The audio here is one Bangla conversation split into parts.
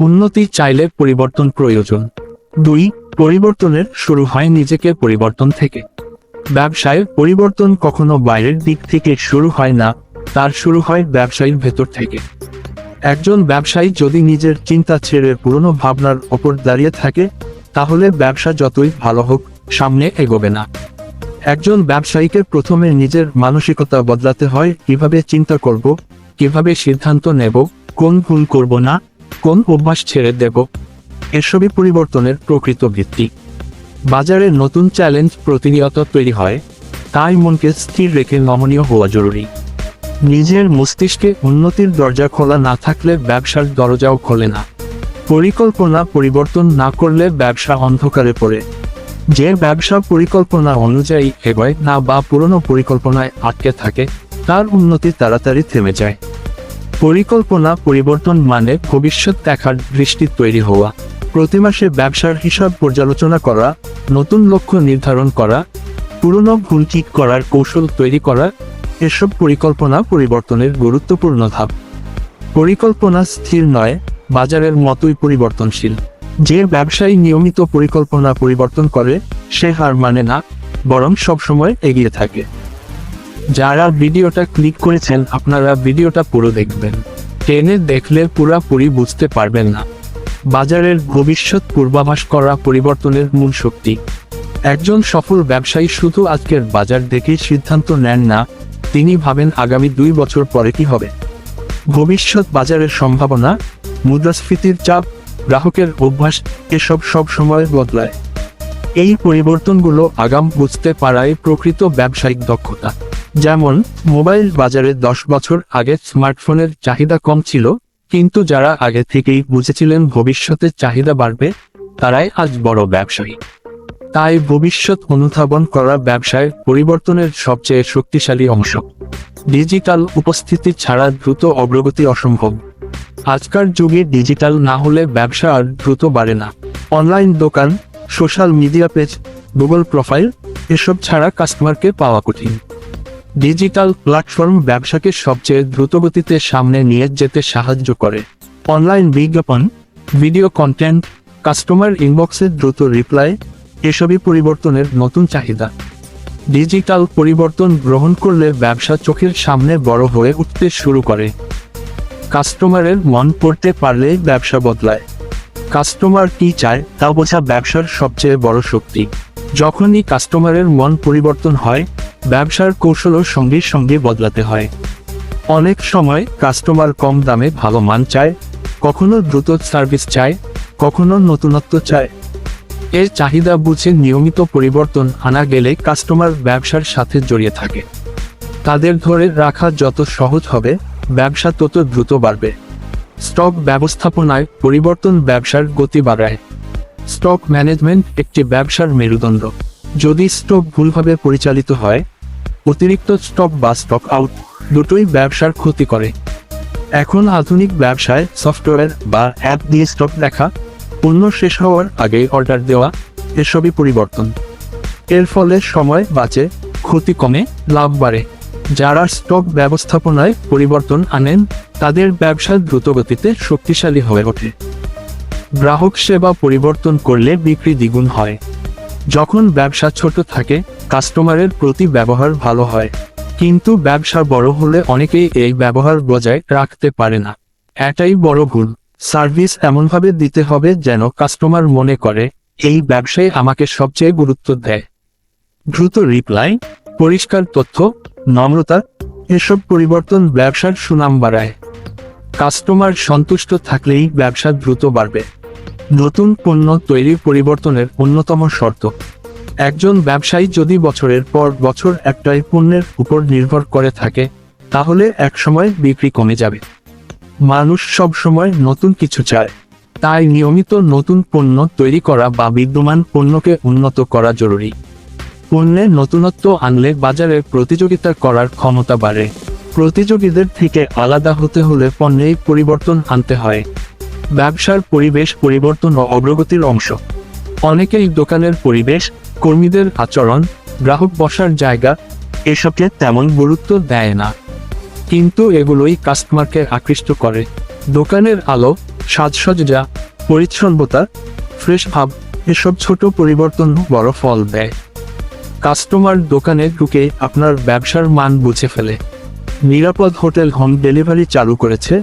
উন্নতি চাইলে পরিবর্তন প্রয়োজন। দুই, পরিবর্তনের শুরু হয় নিজেকে পরিবর্তন থেকে। ব্যবসায় পরিবর্তন কখনো বাইরের দিক থেকে শুরু হয় না, তার শুরু হয় ব্যবসায়ীর ভেতর থেকে। একজন ব্যবসায়ী যদি নিজের চিন্তা ছেড়ে পুরনো ভাবনার ওপর দাঁড়িয়ে থাকে, তাহলে ব্যবসা যতই ভালো হোক, সামনে এগোবে না। একজন ব্যবসায়ীকে প্রথমে নিজের মানসিকতা বদলাতে হয়, কীভাবে চিন্তা করব, কীভাবে সিদ্ধান্ত নেব, কোন ভুল করব না কোন অভ্যাস ছেড়ে দেব এসবই পরিবর্তনের প্রকৃত ভিত্তি। বাজারে নতুন চ্যালেঞ্জ প্রতিনিয়ত তৈরি হয়, তাই মনকে স্থির রেখে নমনীয় হওয়া জরুরি। নিজের মস্তিষ্কে উন্নতির দরজা খোলা না থাকলে ব্যবসার দরজাও খোলে না। পরিকল্পনা পরিবর্তন না করলে ব্যবসা অন্ধকারে পড়ে। যে ব্যবসা পরিকল্পনা অনুযায়ী এগোয় না বা পুরনো পরিকল্পনায় আটকে থাকে, তার উন্নতি তাড়াতাড়ি থেমে যায়। পরিকল্পনা পরিবর্তন মানে ভবিষ্যৎ দেখার দৃষ্টি তৈরি হওয়া। প্রতি মাসে ব্যবসার হিসাব পর্যালোচনা করা, নতুন লক্ষ্য নির্ধারণ করা, পুরনো ভুল ঠিক করার কৌশল তৈরি করা, এসব পরিকল্পনা পরিবর্তনের গুরুত্বপূর্ণ ধাপ। পরিকল্পনা স্থির নয়, বাজারের মতোই পরিবর্তনশীল। যে ব্যবসায়ী নিয়মিত পরিকল্পনা পরিবর্তন করে, সে হার মানে না, বরং সবসময় এগিয়ে থাকে। যারা ভিডিওটা ক্লিক করেছেন, আপনারা ভিডিওটা পুরো দেখবেন। টেনে দেখলে পুরাপুরি বুঝতে পারবেন না। বাজারের ভবিষ্যৎ পূর্বাভাস করা পরিবর্তনের মূল শক্তি। একজন সফল ব্যবসায়ী শুধু আজকের বাজার দেখেই সিদ্ধান্ত নেন না, তিনি ভাবেন আগামী দুই বছর পরে কি হবে। ভবিষ্যৎ বাজারের সম্ভাবনা, মুদ্রাস্ফীতির চাপ, গ্রাহকের অভ্যাস, এসব সব সময় বদলায়। এই পরিবর্তনগুলো আগাম বুঝতে পারায় প্রকৃত ব্যবসায়িক দক্ষতা। যেমন, মোবাইল বাজারে দশ বছর আগে স্মার্টফোনের চাহিদা কম ছিল, কিন্তু যারা আগে থেকেই বুঝেছিলেন ভবিষ্যতে চাহিদা বাড়বে, তারাই আজ বড় ব্যবসায়ী। তাই ভবিষ্যৎ অনুধাবন করা ব্যবসায় পরিবর্তনের সবচেয়ে শক্তিশালী অংশ। ডিজিটাল উপস্থিতি ছাড়া দ্রুত অগ্রগতি অসম্ভব। আজকার যুগে ডিজিটাল না হলে ব্যবসা আর দ্রুত বাড়ে না। অনলাইন দোকান, social media page, Google profile, এসব ছাড়া কাস্টমারকে পাওয়া কঠিন। ডিজিটাল প্ল্যাটফর্ম ব্যবসাকে সবচেয়ে দ্রুতগতিতে সামনে নিয়ে যেতে সাহায্য করে। অনলাইন বিজ্ঞাপন, ভিডিও কন্টেন্ট, কাস্টমার ইনবক্সে দ্রুত রিপ্লাই, এসবই পরিবর্তনের নতুন চাহিদা। ডিজিটাল পরিবর্তন গ্রহণ করলে ব্যবসা চোখের সামনে বড় হয়ে উঠতে শুরু করে। কাস্টমারের মন পড়তে পারলেই ব্যবসা বদলায়। কাস্টমার কি চায় তা বোঝা ব্যবসার সবচেয়ে বড় শক্তি। যখনই কাস্টমারের মন পরিবর্তন হয় ব্যবসার কৌশলও সঙ্গে সঙ্গে বদলাতে হয়। অনেক সময় কাস্টমার কম দামে ভালো মান চায়, কখনো দ্রুত সার্ভিস চায়, কখনো নতুনত্ব চায়। এর চাহিদা বুঝে নিয়মিত পরিবর্তন আনা গেলে কাস্টমার ব্যবসার সাথে জড়িয়ে থাকে। তাদের ধরে রাখা যত সহজ হবে, ব্যবসা তত দ্রুত বাড়বে। স্টক ব্যবস্থাপনায় পরিবর্তন ব্যবসার গতি বাড়ায়। স্টক ম্যানেজমেন্ট একটি ব্যবসার মেরুদণ্ড। যদি স্টক ভুলভাবে পরিচালিত হয়, অতিরিক্ত স্টক বা স্টক আউট দুটোই ব্যবসার ক্ষতি করে। এখন আধুনিক ব্যবসায় সফটওয়্যার বা অ্যাপ দিয়ে স্টক দেখা, পণ্য শেষ হওয়ার আগে অর্ডার দেওয়া, এসবই পরিবর্তন। এর ফলে সময় বাঁচে, ক্ষতি কমে, লাভ বাড়ে। যারা স্টক ব্যবস্থাপনায় পরিবর্তন আনেন, তাদের ব্যবসা দ্রুতগতিতে শক্তিশালী হয়ে ওঠে। গ্রাহক সেবা পরিবর্তন করলে বিক্রি দ্বিগুণ হয়। যখন ব্যবসা ছোট থাকে কাস্টমারের প্রতি ব্যবহার ভালো হয়। কিন্তু ব্যবসা বড় হলে অনেকেই এই ব্যবহার বজায় রাখতে পারে না। এটাই বড় ভুল। সার্ভিস এমনভাবে দিতে হবে যেন কাস্টমার মনে করে, এই ব্যবসায় আমাকে সবচেয়ে গুরুত্ব দেয়। দ্রুত রিপ্লাই পরিষ্কার তথ্য, নম্রতা, এসব পরিবর্তন ব্যবসার সুনাম বাড়ায়। কাস্টমার সন্তুষ্ট থাকলেই ব্যবসা দ্রুত বাড়বে। নতুন পণ্য তৈরি পরিবর্তনের অন্যতম শর্ত। একজন ব্যবসায়ী যদি বছরের পর বছর একটাই পণ্যের উপর নির্ভর করে থাকে, তাহলে একসময় বিক্রি কমে যাবে। মানুষ সব সময় নতুন কিছু চায়। তাই নিয়মিত নতুন পণ্য তৈরি করা বা বিদ্যমান পণ্যকে উন্নত করা জরুরি। পণ্যে নতুনত্ব আনলে বাজারে প্রতিযোগিতা করার ক্ষমতা বাড়ে। প্রতিযোগীদের থেকে আলাদা হতে হলে পণ্যেই পরিবর্তন আনতে হয়। ব্যবসার পরিবেশ পরিবর্তন ও অগ্রগতির অংশ। অনেকেই দোকানের পরিবেশ, কর্মীদের আচরণ, গ্রাহক বসার জায়গা, এসবকে তেমন গুরুত্ব দেয় না। কিন্তু এগুলোই কাস্টমারকে আকৃষ্ট করে। দোকানের আলো, সাজসজ্জা, পরিচ্ছন্নতা, ফ্রেশ ভাব, এসব ছোট পরিবর্তন বড় ফল দেয়। কাস্টমার দোকানে ঢুকে আপনার ব্যবসার মান বুঝে ফেলে। নিরাপদ হোটেল হোম ডেলিভারি চালু করেছে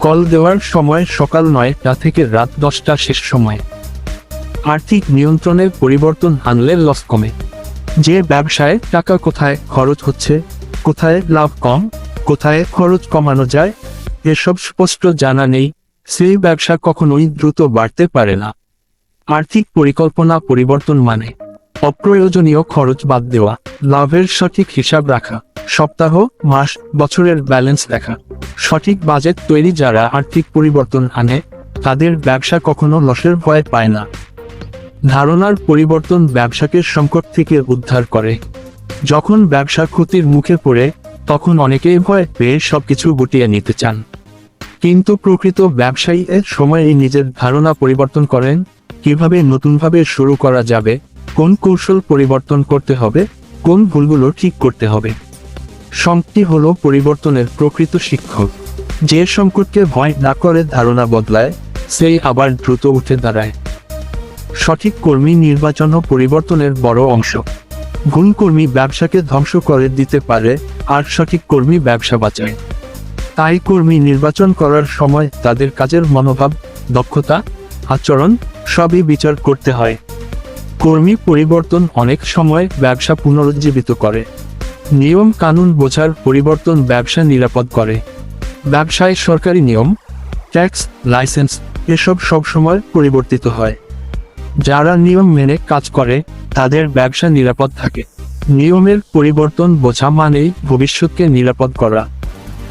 কল দেওয়ার সময় সকাল নয়টা থেকে রাত দশটা শেষ সময়। আর্থিক নিয়ন্ত্রণের পরিবর্তন আনলে লস কমে। যে ব্যবসায় টাকা কোথায় খরচ হচ্ছে, কোথায় লাভ কম, কোথায় খরচ কমানো যায়, এসব স্পষ্ট জানা নেই, সেই ব্যবসা কখনোই দ্রুত বাড়তে পারে না। আর্থিক পরিকল্পনা পরিবর্তন মানে অপ্রয়োজনীয় খরচ বাদ দেওয়া, লাভের সঠিক হিসাব রাখা। সপ্তাহ, মাস, বছরের ব্যালেন্স দেখা। সঠিক বাজেট তৈরি যারা আর্থিক পরিবর্তন আনে, তাদের ব্যবসা কখনো লসের ভয় পায় না। ধারণার পরিবর্তন ব্যবসাকে সংকট থেকে উদ্ধার করে। যখন ব্যবসা ক্ষতির মুখে পড়ে, তখন অনেকেই ভয় পেয়ে সবকিছু গুটিয়ে নিতে চান। কিন্তু প্রকৃত ব্যবসায়ী এর সময়ে নিজের ধারণা পরিবর্তন করেন, কীভাবে নতুনভাবে শুরু করা যাবে, কোন কৌশল পরিবর্তন করতে হবে, কোন ভুলগুলো ঠিক করতে হবে। সংকটি হল পরিবর্তনের প্রকৃত শিক্ষক। যে সংকটকে ভয় না করে ধারণা বদলায়, সেই আবার দ্রুত উঠে দাঁড়ায়। সঠিক কর্মী নির্বাচন পরিবর্তনের বড় অংশ। ভুল কর্মী ব্যবসাকে ধ্বংস করে দিতে পারে, আর সঠিক কর্মী ব্যবসা বাঁচায়। তাই কর্মী নির্বাচন করার সময় তাদের কাজের মনোভাব, দক্ষতা, আচরণ, সবই বিচার করতে হয়। কর্মী পরিবর্তন অনেক সময় ব্যবসা পুনরুজ্জীবিত করে। নিয়ম কানুন বোঝার পরিবর্তন ব্যবসা নিরাপদ করে। ব্যবসায় সরকারি নিয়ম, ট্যাক্স, লাইসেন্স, এসব সবসময় পরিবর্তিত হয়। যারা নিয়ম মেনে কাজ করে, তাদের ব্যবসা নিরাপদ থাকে। নিয়মের পরিবর্তন বোঝা মানেই ভবিষ্যৎকে নিরাপদ করা।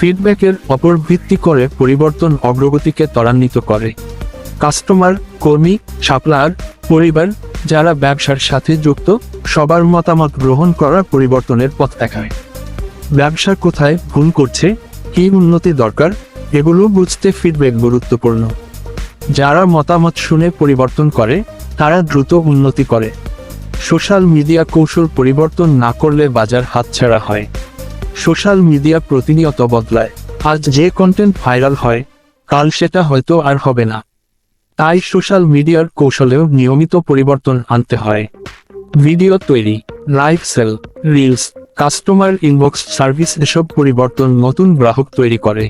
ফিডব্যাকের অপর ভিত্তি করে পরিবর্তন অগ্রগতিকে ত্বরান্বিত করে। কাস্টমার, কর্মী, সাপ্লায়ার, পরিবার যারা ব্যবসার সাথে যুক্ত, সবার মতামত গ্রহণ করা পরিবর্তনের পথ দেখায়। ব্যবসা কোথায় ভুল করছে, কি উন্নতি দরকার, এগুলো বুঝতে ফিডব্যাক গুরুত্বপূর্ণ। যারা মতামত শুনে পরিবর্তন করে, তারা দ্রুত উন্নতি করে। সোশ্যাল মিডিয়া কৌশল পরিবর্তন না করলে বাজার হাতছাড়া হয়। সোশ্যাল মিডিয়া প্রতিনিয়ত বদলায়। আজ যে কন্টেন্ট ভাইরাল হয়, কাল সেটা হয়তো আর হবে না। তাই সোশ্যাল মিডিয়ার কৌশলেও নিয়মিত পরিবর্তন আনতে হয়। ভিডিও তৈরি, live sale, reels, customer inbox service এসব পরিবর্তন নতুন গ্রাহক তৈরি করে।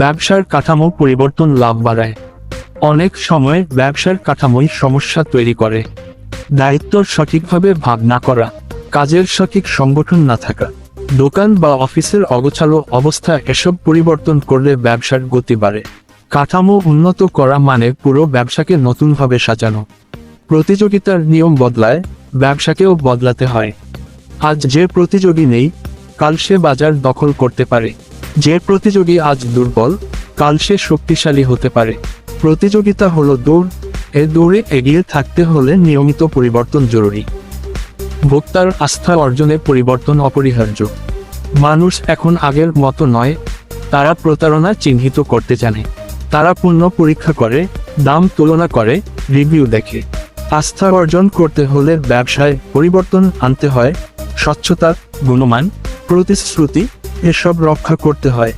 ব্যবসার কাঠামো পরিবর্তন লাভ বাড়ায়। অনেক সময় ব্যবসার কাঠামোই সমস্যা তৈরি করে। দায়িত্ব সঠিকভাবে ভাগ না করা, কাজের সঠিক সংগঠন না থাকা, দোকান বা অফিসের অগোছালো অবস্থা এসব পরিবর্তন করলে ব্যবসার গতি বাড়ে। কাঠামো উন্নত করা মানে পুরো ব্যবসাকে নতুনভাবে সাজানো। প্রতিযোগিতার নিয়ম বদলায়, ব্যবসাকেও বদলাতে হয়। আজ যে প্রতিযোগী নেই, কাল সে বাজার দখল করতে পারে। যে প্রতিযোগী আজ দুর্বল, কাল সে শক্তিশালী হতে পারে। প্রতিযোগিতা হলো দৌড়, এ দৌড়ে এগিয়ে থাকতে হলে নিয়মিত পরিবর্তন জরুরি। ভোক্তার আস্থা অর্জনে পরিবর্তন অপরিহার্য। মানুষ এখন আগের মতো নয়, তারা প্রতারণা চিহ্নিত করতে জানে। তারা পণ্য পরীক্ষা করে, দাম তুলনা করে, রিভিউ দেখে। আস্থা অর্জন করতে হলে ব্যবসায় পরিবর্তন আনতে হয়, স্বচ্ছতা, গুণমান, প্রতিশ্রুতি, এসব রক্ষা করতে হয়।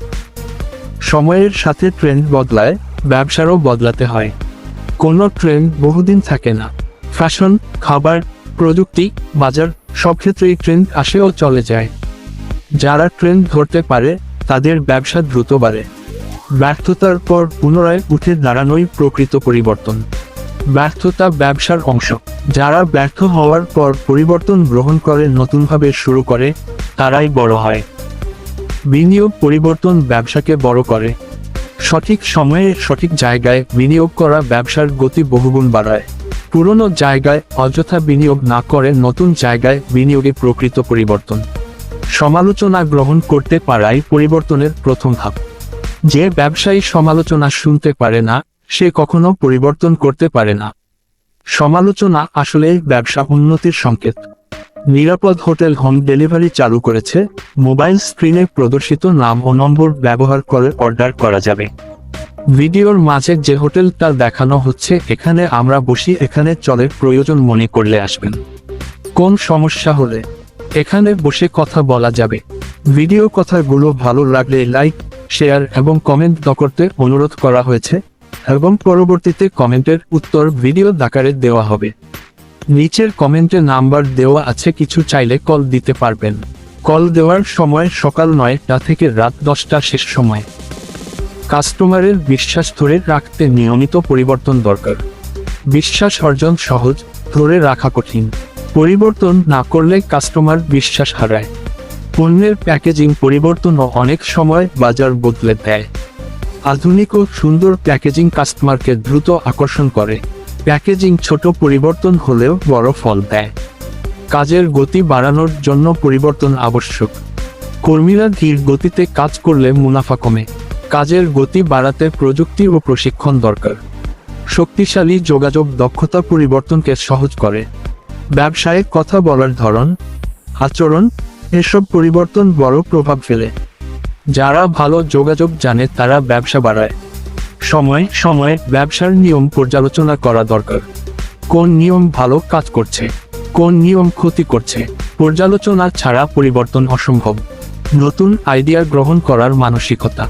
সময়ের সাথে ট্রেন্ড বদলায়, ব্যবসারও বদলাতে হয়। কোনো ট্রেন্ড বহুদিন থাকে না। ফ্যাশন খাবার, প্রযুক্তি, বাজার, সব ক্ষেত্রেই ট্রেন্ড আসে ও চলে যায়। যারা ট্রেন্ড ধরতে পারে, তাদের ব্যবসা দ্রুত বাড়ে। ব্যর্থতার পর পুনরায় উঠে দাঁড়ানোই প্রকৃত পরিবর্তন। ব্যর্থতা ব্যবসার অংশ। যারা ব্যর্থ হওয়ার পর পরিবর্তন গ্রহণ করে নতুনভাবে শুরু করে, তারাই বড় হয়। বিনিয়োগ পরিবর্তন ব্যবসাকে বড় করে। সঠিক সময়ে সঠিক জায়গায় বিনিয়োগ করা ব্যবসার গতি বহুগুণ বাড়ায়। পুরনো জায়গায় অযথা বিনিয়োগ না করে নতুন জায়গায় বিনিয়োগে প্রকৃত পরিবর্তন। সমালোচনা গ্রহণ করতে পারাই পরিবর্তনের প্রথম ধাপ। যে ব্যবসায়ী সমালোচনা শুনতে পারে না, সে কখনো পরিবর্তন করতে পারে না। সমালোচনা আসলে ব্যবসা উন্নতির সংকেত। নিরাপদ হোটেল হোম ডেলিভারি চালু করেছে, মোবাইল স্ক্রিনে প্রদর্শিত নাম ও নম্বর ব্যবহার করে অর্ডার করা যাবে। ভিডিওর মাঝে যে হোটেলটা দেখানো হচ্ছে, এখানে আমরা বসি, এখানে চলে প্রয়োজন মনে করলে আসবেন। কোন সমস্যা হলে? এখানে বসে কথা বলা যাবে। ভিডিও কথাগুলো ভালো লাগলে লাইক শেয়ার এবং কমেন্ট দ করতে অনুরোধ করা হয়েছে এবং পরবর্তীতে কমেন্টের উত্তর ভিডিও আকারে দেওয়া হবে। নিচের কমেন্টে নাম্বার দেওয়া আছে, কিছু চাইলে কল দিতে পারবেন। কল দেওয়ার সময় সকাল নয়টা থেকে রাত দশটা শেষ সময়। কাস্টমারের বিশ্বাস ধরে রাখতে নিয়মিত পরিবর্তন দরকার। বিশ্বাস অর্জন সহজ, ধরে রাখা কঠিন। পরিবর্তন না করলে কাস্টমার বিশ্বাস হারায়। পণ্যের প্যাকেজিং পরিবর্তনও অনেক সময় বাজার বদলে দেয়। আধুনিক ও সুন্দর প্যাকেজিং কাস্টমারকে দ্রুত আকর্ষণ করে। প্যাকেজিং ছোট পরিবর্তন হলেও বড় ফল দেয়। কাজের গতি বাড়ানোর জন্য পরিবর্তন আবশ্যক। কর্মীরা ধীর গতিতে কাজ করলে মুনাফা কমে। কাজের গতি বাড়াতে প্রযুক্তি ও প্রশিক্ষণ দরকার। শক্তিশালী যোগাযোগ দক্ষতা পরিবর্তনকে সহজ করে। ব্যবসায়ে কথা বলার ধরন, আচরণ এসব পরিবর্তন বড় প্রভাব ফেলে। যারা ভালো যোগাযোগ জানে তারা ব্যবসা বাড়ায়। সময়, সময়ে ব্যবসার নিয়ম পর্যালোচনা করা দরকার। কোন নিয়ম ভালো কাজ করছে, কোন নিয়ম ক্ষতি করছে, পর্যালোচনা ছাড়া পরিবর্তন অসম্ভব। নতুন আইডিয়া গ্রহণ করার মানসিকতা।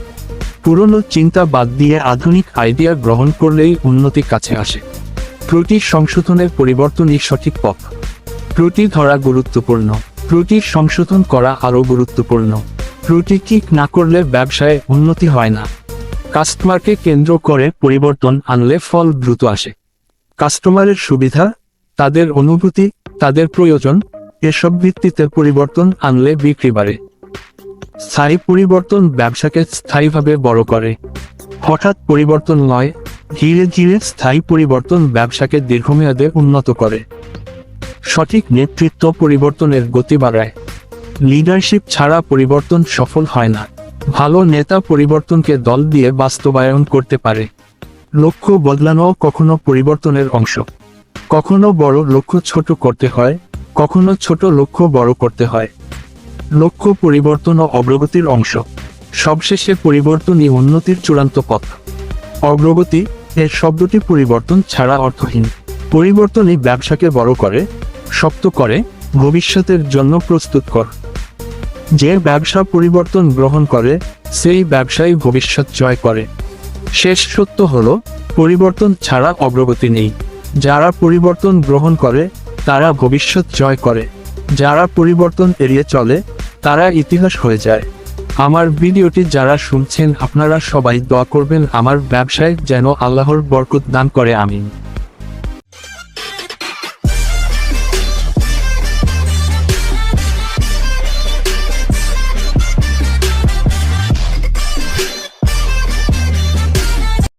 পুরনো চিন্তা বাদ দিয়ে আধুনিক আইডিয়া গ্রহণ করলেই উন্নতি কাছে আসে। ত্রুটি সংশোধনের পরিবর্তনই সঠিক পথ। ত্রুটি ধরা গুরুত্বপূর্ণ। ত্রুটি সংশোধন করা আরও গুরুত্বপূর্ণ। ত্রুটি ঠিক না করলে ব্যবসায় উন্নতি হয় না। কাস্টমারকে কেন্দ্র করে পরিবর্তন আনলে ফল দ্রুত আসে। কাস্টমারের সুবিধা, তাদের অনুভূতি, তাদের প্রয়োজন, এসব ভিত্তিতে পরিবর্তন আনলে বিক্রি বাড়ে। স্থায়ী পরিবর্তন ব্যবসাকে স্থায়ীভাবে বড় করে। হঠাৎ পরিবর্তন নয়, ধীরে ধীরে স্থায়ী পরিবর্তন ব্যবসাকে দীর্ঘমেয়াদে উন্নত করে। সঠিক নেতৃত্ব পরিবর্তনের গতি বাড়ায়। লিডারশিপ ছাড়া পরিবর্তন সফল হয় না। ভালো নেতা পরিবর্তনকে দল দিয়ে বাস্তবায়ন করতে পারে। লক্ষ্য বদলানো কখনো পরিবর্তনের অংশ। কখনো বড় লক্ষ্য ছোট করতে হয়, কখনো ছোট লক্ষ্য বড় করতে হয়। লক্ষ্য পরিবর্তন ও অগ্রগতির অংশ। সবশেষে পরিবর্তনই উন্নতির চূড়ান্ত পথ। অগ্রগতি, এর শব্দটি পরিবর্তন ছাড়া অর্থহীন। পরিবর্তনই ব্যবসাকে বড় করে শক্ত করে, ভবিষ্যতের জন্য প্রস্তুত কর। যে ব্যবসা পরিবর্তন গ্রহণ করে, সেই ব্যবসায়ী ভবিষ্যৎ জয় করে। শেষ সত্য হলো, পরিবর্তন ছাড়া অগ্রগতি নেই। যারা পরিবর্তন গ্রহণ করে, তারা ভবিষ্যৎ জয় করে। যারা পরিবর্তন এড়িয়ে চলে, তারা ইতিহাস হয়ে যায়। আমার ভিডিওটি যারা শুনছেন, আপনারা সবাই দোয়া করবেন, আমার ব্যবসায় যেন আল্লাহর বরকত দান করে, আমিন।